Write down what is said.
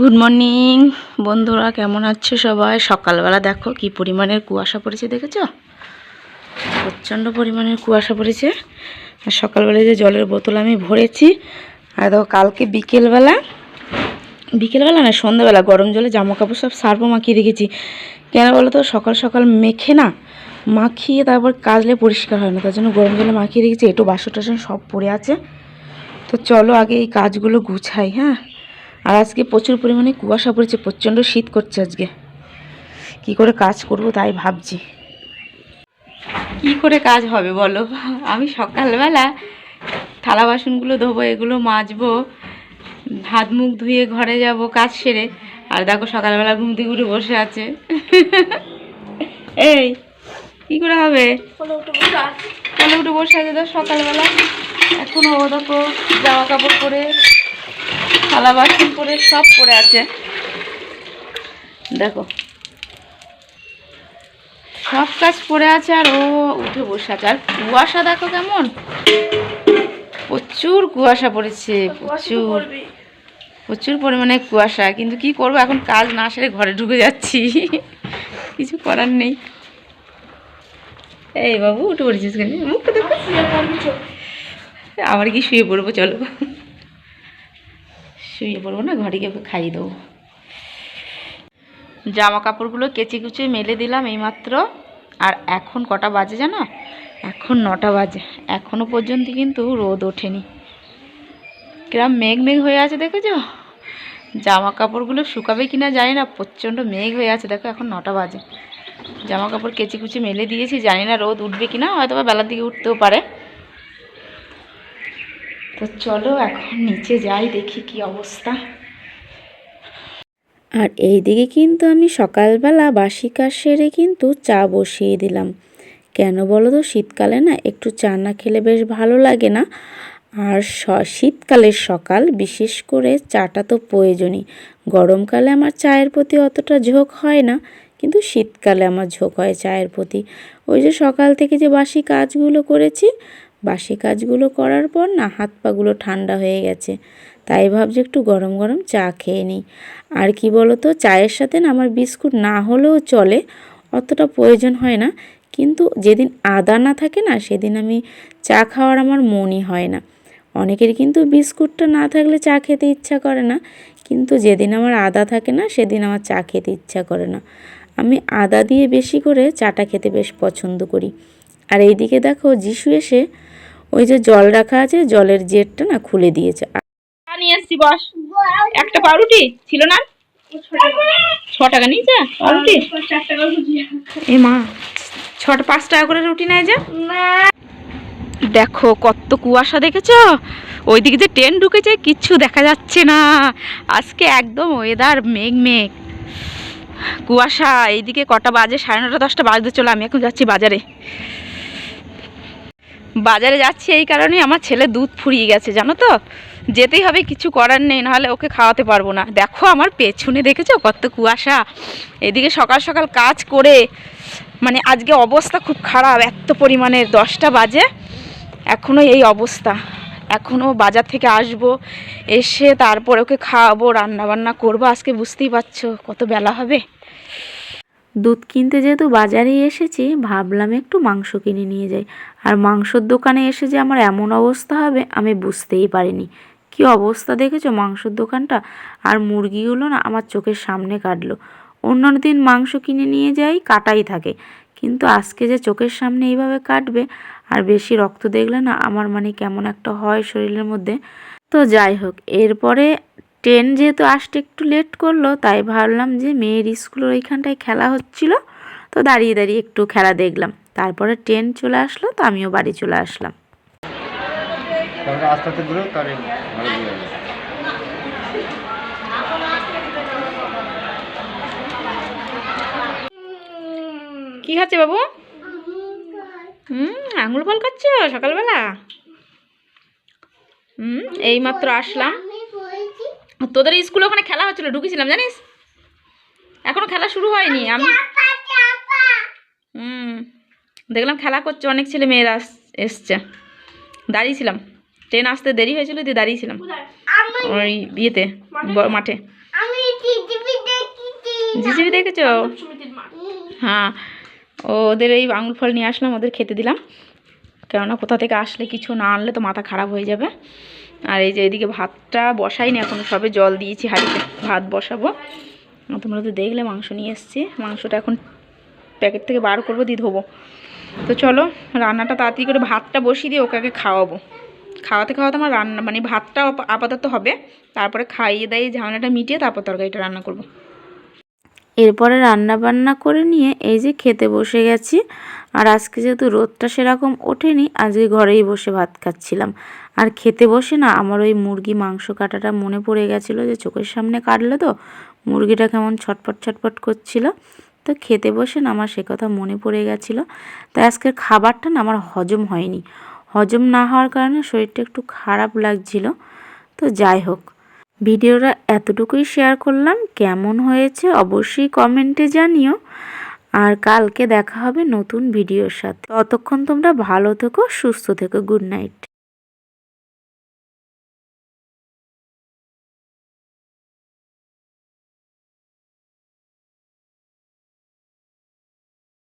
Good morning বন্ধুরা, কেমন আছো সবাই? সকালবেলা দেখো কি পরিমাণের কুয়াশা পড়েছে, দেখেছ? প্রচণ্ড পরিমাণের কুয়াশা পড়েছে। আর সকালবেলায় যে জলের বোতল আমি ভরেছি, আর দেখো কালকে বিকেলবেলা বিকেলবেলা না, সন্ধ্যাবেলা গরম জলে জামা কাপড় সব সার্ফও মাখিয়ে রেখেছি। কেন বলো তো সকাল সকাল মেখে না, মাখিয়ে তারপর কাজলে পরিষ্কার হয় না, তার জন্য গরম জলে মাখিয়ে রেখেছি একটু বাসন টাসন সব পড়ে আছে। তো চলো আগে এই কাজগুলো গুছাই হ্যাঁ? আর আজকে প্রচুর পরিমাণে কুয়াশা পড়েছে, প্রচণ্ড শীত করছে আজকে। কি করে কাজ করব তাই ভাবছি। কি করে কাজ হবে বলো? আমি সকালবেলা থালা বাসনগুলো ধোবো, এগুলো মাজবো, হাত মুখ ধুয়ে ঘরে যাব কাজ সেরে, আর দেখো সকালবেলা ঘুম থেকে উঠে বসে আছে। এই, কি করে হবে? কোলে উঠে বসে আছে। তো সকালবেলা। এখনও ও দেখো জামা কাপড় পরে। থালা বাসন করে সব পড়ে আছে। দেখো। সব কাজ পড়ে আছে আর ও উঠে বসে আছে। আর কুয়াশা দেখো কেমন? প্রচুর কুয়াশা পড়েছে, প্রচুর। প্রচুর পরিমাণে কুয়াশা। কিন্তু কি করব, এখন কাজ না সেরে ঘরে ঢুকে যাচ্ছি। কিছু করার নেই। এই বাবু, উঠে পড়েছিস কেন? মুখটা দেখো। আবার কি শুয়ে পড়ব, চলো। শুয়ে পড়ব না ঘরে গিয়ে খাইয়ে দেবো। জামা কাপড়গুলো কেচে কুচে মেলে দিলাম এইমাত্র। আর এখন কটা বাজে জানো? এখন নটা বাজে। এখনও পর্যন্ত কিন্তু রোদ ওঠেনি। কিরম মেঘ মেঘ হয়ে আছে দেখেছ? জামা কাপড়গুলো শুকাবে কিনা জানি না, প্রচণ্ড মেঘ হয়ে আছে। দেখো, এখন নটা বাজে। জামা কাপড় কেচে কুচি মেলে দিয়েছি, জানি না রোদ উঠবে কিনা হয়তো বা বেলার দিকে উঠতেও পারে। তো চলো এখন নিচে যাই, দেখি কি অবস্থা। আর এই দিকে কিন্তু আমি সকালবেলা বাসি কাজ সেরে কিন্তু চা বসিয়ে দিলাম। কেন বলো তো, শীতকালে না একটু চা না খেলে বেশ ভালো লাগে না। আর শীতকালের সকাল, বিশেষ করে চাটা তো প্রয়োজনই। গরমকালে আমার চায়ের প্রতি অতটা ঝোঁক হয় না, কিন্তু শীতকালে আমার ঝোঁক হয় চায়ের প্রতি। ওই যে সকাল থেকে যে বাসি কাজগুলো করেছি বাসি কাজগুলো করার পর না হাত পাগুলো ঠান্ডা হয়ে গেছে। তাই ভাবছি একটু গরম গরম চা খেয়ে নিই। আর কি বলো তো চায়ের সাথে না আমার বিস্কুট না হলেও চলে, অতটা প্রয়োজন হয় না। কিন্তু যেদিন আদা না থাকে না, সেদিন আমি চা খাওয়ার আমার মনই হয় না। অনেকের কিন্তু বিস্কুটটা না থাকলে চা খেতে ইচ্ছা করে না। কিন্তু যেদিন আমার আদা থাকে না, সেদিন আমার চা খেতে ইচ্ছা করে না। আমি আদা দিয়ে বেশি করে চাটা খেতে বেশ পছন্দ করি। আর এইদিকে দেখো, যিশু এসে ওই যে জল রাখা আছে, জলের জেটটা না খুলে দিয়েছে। নিয়ে বস। একটা পাউরুটি? ছিল না ছ টাকা নিয়েছে? পাউরুটি? এ মা ছটা পাঁচ টাকা করে রুটি নেয় যা। দেখো কত কুয়াশা দেখেছ? ওইদিকে যে ট্রেন ঢুকেছে, কিচ্ছু দেখা যাচ্ছে না। আজকে একদম ওয়েদার মেঘ মেঘ। কুয়াশা, এইদিকে কটা বাজে? সাড়ে নটা, দশটা বাজতে চলো আমি এখন যাচ্ছি বাজারে। বাজারে যাচ্ছি এই কারণে আমার ছেলে দুধ ফুরিয়ে গেছে, জানো তো? যেতেই হবে, কিছু করার নেই, নাহলে ওকে খাওয়াতে পারব না। দেখো আমার পেছনে দেখেছ কত কুয়াশা? এদিকে সকাল সকাল কাজ করে মানে আজকে অবস্থা খুব খারাপ, এত পরিমাণের দশটা বাজে। এখনও এই অবস্থা। এখনও বাজার থেকে আসব, এসে তারপর ওকে খাওয়াবো রান্না বান্না করব, আজকে বুঝতেই পারছ কত বেলা হবে। দুধ কিনতে যেহেতু বাজারে এসেছি, ভাবলাম একটু মাংস কিনে নিয়ে যাই। আর মাংসর দোকানে এসে যে আমার এমন অবস্থা হবে, আমি বুঝতেই পারিনি। কি অবস্থা দেখেছ মাংসর দোকানটা? আর মুরগিগুলো না আমার চোখের সামনে কাটলো। অন্য দিন মাংস কিনে নিয়ে যাই, কাটাই থাকে। কিন্তু আজকে যে চোখের সামনে এইভাবে কাটবে, আর বেশি রক্ত দেখলে না আমার মানে কেমন একটা হয় শরীরের মধ্যে। তো যাই হোক, এরপরে ট্রেন যেহেতু আসতে একটু লেট করল তাই ভাবলাম যে মেয়ের স্কুলের ওইখানটায় খেলা হচ্ছিল তো দাঁড়িয়ে দাঁড়িয়ে একটু খেলা দেখলাম। তারপরে ট্রেন চলে আসলো তো আমিও বাড়ি চলে আসলাম। কি খাচ্ছে বাবু? হুম আঙুল ফল খাচ্ছ সকালবেলা? হুম এই মাত্র আসলাম। তোদের স্কুলে ওখানে খেলা হচ্ছিল ঢুকেছিলাম জানিস? এখনও খেলা শুরু হয়নি আমি হুম দেখলাম খেলা করছে অনেক ছেলে মেয়েরা এসছে। দাঁড়িয়েছিলাম। ট্রেন আসতে দেরি হয়েছিল দিয়ে দাঁড়িয়েছিলাম। ওই ইয়েতে মাঠে? জিজিবি দেখেছ হ্যাঁ ওদের এই আঙুর ফল নিয়ে আসলাম ওদের খেতে দিলাম। কেননা কোথা থেকে আসলে কিছু না আনলে তো মাথা খারাপ হয়ে যাবে। আর এই যে এদিকে ভাতটা বসাইনি এখন, সবে জল দিয়েছি, হাঁড়িতে ভাত বসাবো। তোমরা তো দেখলে মাংস নিয়ে এসেছি। মাংসটা এখন প্যাকেট থেকে বার করব, দিয়ে ধোবো। তো চলো, রান্নাটা তাড়াতাড়ি করে ভাতটা বসিয়ে দিয়ে ওকে আগে খাওয়াবো। খাওয়াতে খাওয়াতে আমার রান্না মানে ভাতটা আপাতত হবে। তারপরে খাইয়ে দাইয়ে ঝামেলাটা মিটিয়ে তারপর তরকারিটা রান্না করব। এরপরে রান্না বান্না করে নিয়ে এই যে খেতে বসে গেছি। আর আজকে যেহেতু রোদটা সেরকম ওঠেনি, আজকে ঘরেই বসে ভাত খাচ্ছিলাম। আর খেতে বসে না আমার ওই মুরগি মাংস কাটাটা মনে পড়ে গেছিল যে চোখের সামনে কাটলো তো, মুরগিটা কেমন ছটপট ছটপট করছিল। তো খেতে বসে না আমার সে কথা মনে পড়ে গেছিল। তাই আজকের খাবারটা না আমার হজম হয়নি। হজম না হওয়ার কারণে শরীরটা একটু খারাপ লাগছিল। তো যাই হোক ভিডিওটা এতটুকুই শেয়ার করলাম। কেমন হয়েছে অবশ্যই কমেন্টে জানিও। আর কালকে দেখা হবে নতুন ভিডিওর সাথে। ততক্ষণ তোমরা ভালো থেকো, সুস্থ থেকো গুড নাইট